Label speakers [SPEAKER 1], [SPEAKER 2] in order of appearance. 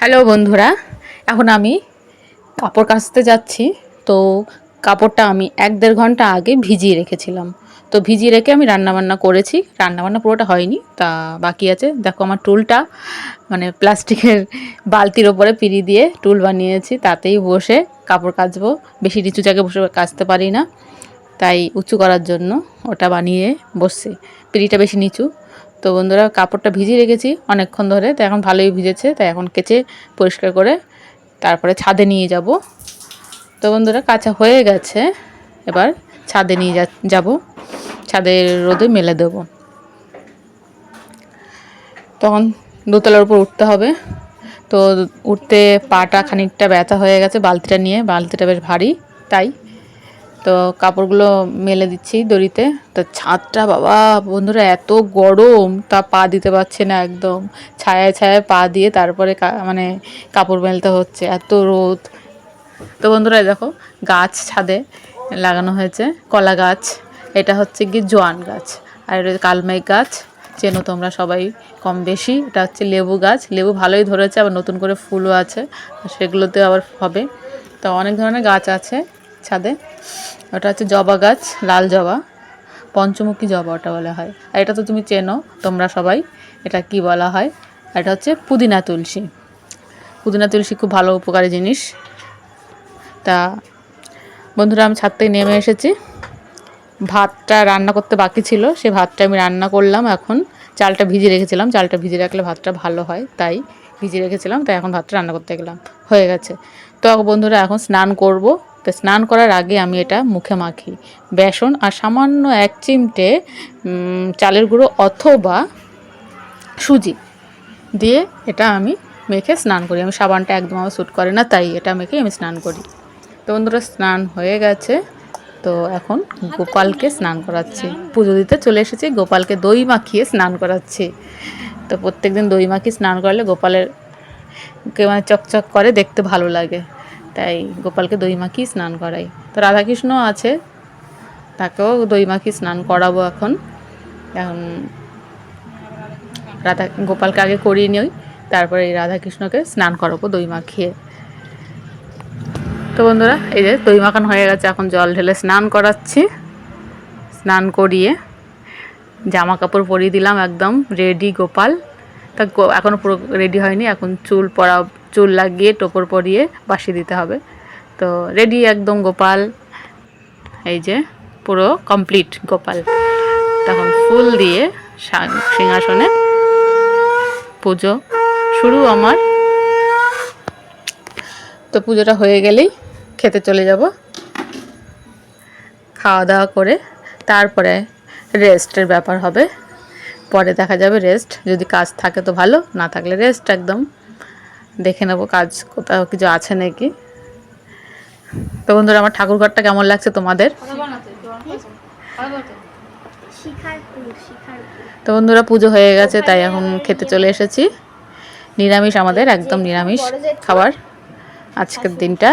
[SPEAKER 1] Hello বন্ধুরা, এখন আমি কাপড় কাচতে যাচ্ছি। তো কাপড়টা আমি এক দেড় ঘণ্টা আগে ভিজিয়ে রেখেছিলাম। তো ভিজিয়ে রেখে আমি রান্নাবান্না করেছি। রান্নাবান্না পুরোটা হয়নি, তা বাকি আছে। দেখো আমার টুলটা মানে প্লাস্টিকের বালতির ওপরে পিড়ি দিয়ে টুল বানিয়েছি। তাতেই বসে কাপড় কাচবো। বেশি নিচু জায়গায় বসে কাচতে পারি না। তাই উঁচু করার জন্য ওটা বানিয়ে বসছি। পিড়িটা বেশি নিচু। তো বন্ধুরা কাপড়টা ভিজিয়ে রেখেছি অনেকক্ষণ ধরে, তো এখন ভালোই ভিজেছে, তাই এখন কেচে পরিষ্কার করে তারপরে ছাদে নিয়ে যাব। তো বন্ধুরা কাঁচা হয়ে গেছে, এবার ছাদে নিয়ে যাব। ছাদে রোদে মেলে দেব। তখন দোতলার উপর উঠতে হবে। তো উঠতে পাটা খানিকটা ব্যথা হয়ে গেছে বালতিটা নিয়ে, বালতিটা বেশ ভারী, তাই তো কাপড়গুলো মেলে দিচ্ছি দড়িতে। তো ছাদটা বাবা, বন্ধুরা এত গরম, তা পা দিতে পারছে না একদম। ছায়ায় ছায়ায় পা দিয়ে তারপরে মানে কাপড় মেলতে হচ্ছে, এত রোদ। তো বন্ধুরা দেখো, গাছ ছাদে লাগানো হয়েছে, কলা গাছ। এটা হচ্ছে কি জোয়ান গাছ। আর এটা কালমেঘ গাছ। চেনো তোমরা সবাই কম বেশি। এটা হচ্ছে লেবু গাছ। লেবু ভালোই ধরেছে, আবার নতুন করে ফুলও আছে। সেগুলোতে আবার হবে। তো অনেক ধরনের গাছ আছে ছাদে। ওটা হচ্ছে জবা গাছ, লাল জবা, পঞ্চমুখী জবা ওটা বলা হয়। আর এটা তো তুমি চেনো, তোমরা সবাই, এটা কি বলা হয়? এটা হচ্ছে পুদিনা তুলসী। পুদিনা তুলসী খুব ভালো উপকারী জিনিস। তা, বন্ধুরা, আমি ছাদ থেকে নেমে এসেছি। ভাতটা রান্না করতে বাকি ছিল সে ভাতটা আমি রান্না করলাম এখন। চালটা ভিজিয়ে রেখেছিলাম, চালটা ভিজিয়ে রাখলে ভাতটা ভালো হয়, তাই ভিজিয়ে রেখেছিলাম, তাই এখন ভাতটা রান্না করতে গেলাম। হয়ে গেছে। তো বন্ধুরা, এখন স্নান করব। তো স্নান করার আগে আমি এটা মুখে মাখি। বেসন আর সামান্য এক চিমটে চালের গুঁড়ো অথবা সুজি দিয়ে এটা আমি মেখে স্নান করি। আমি সাবানটা একদম আমার শ্যুট করে না, তাই এটা মেখে আমি স্নান করি। তো বন্ধুরা, স্নান হয়ে গেছে। তো এখন গোপালকে স্নান করাচ্ছি। পুজো দিতে চলে এসেছি। গোপালকে দই মাখিয়ে স্নান করাচ্ছি। তো প্রত্যেকদিন দই মাখিয়ে স্নান করলে গোপালের কে মানে চকচক করে, দেখতে ভালো লাগে। তাই গোপালকে দই মাখিয়ে স্নান করাই। তো রাধাকৃষ্ণ আছে, তাকেও দই মাখিয়ে স্নান করাবো এখন। এখন রাধা, গোপালকে আগে করিয়ে নিই, তারপরে এই রাধাকৃষ্ণকে স্নান করাবো দই মাখিয়ে তো বন্ধুরা, এই যে দই মাখান হয়ে গেছে, এখন জল ঢেলে স্নান করাচ্ছি। স্নান করিয়ে জামা কাপড় পরিয়ে দিলাম একদম রেডি গোপাল। তা এখনও পুরো রেডি হয়নি, এখন চুল পরা চুল লাগিয়ে, টোপর পরিয়ে বাসি দিতে হবে। তো রেডি একদম গোপাল। এই যে পুরো কমপ্লিট গোপাল। তখন ফুল দিয়ে সিংহাসনে পুজো শুরু আমার। তো পুজোটা হয়ে গেলেই খেতে চলে যাব। খাওয়া দাওয়া করে তারপরে রেস্টের ব্যাপার হবে। পরে দেখা যাবে রেস্ট। যদি কাজ থাকে তো ভালো, না থাকলে রেস্ট একদম। দেখে নেব কাজ কোথাও কিছু আছে নাকি। তো বন্ধুরা, আমার ঠাকুরঘরটা কেমন লাগছে তোমাদের? তো বন্ধুরা, পুজো হয়ে গেছে, তাই এখন খেতে চলে এসেছি। নিরামিষ আমাদের, একদম নিরামিষ খাবার। আজকের দিনটা।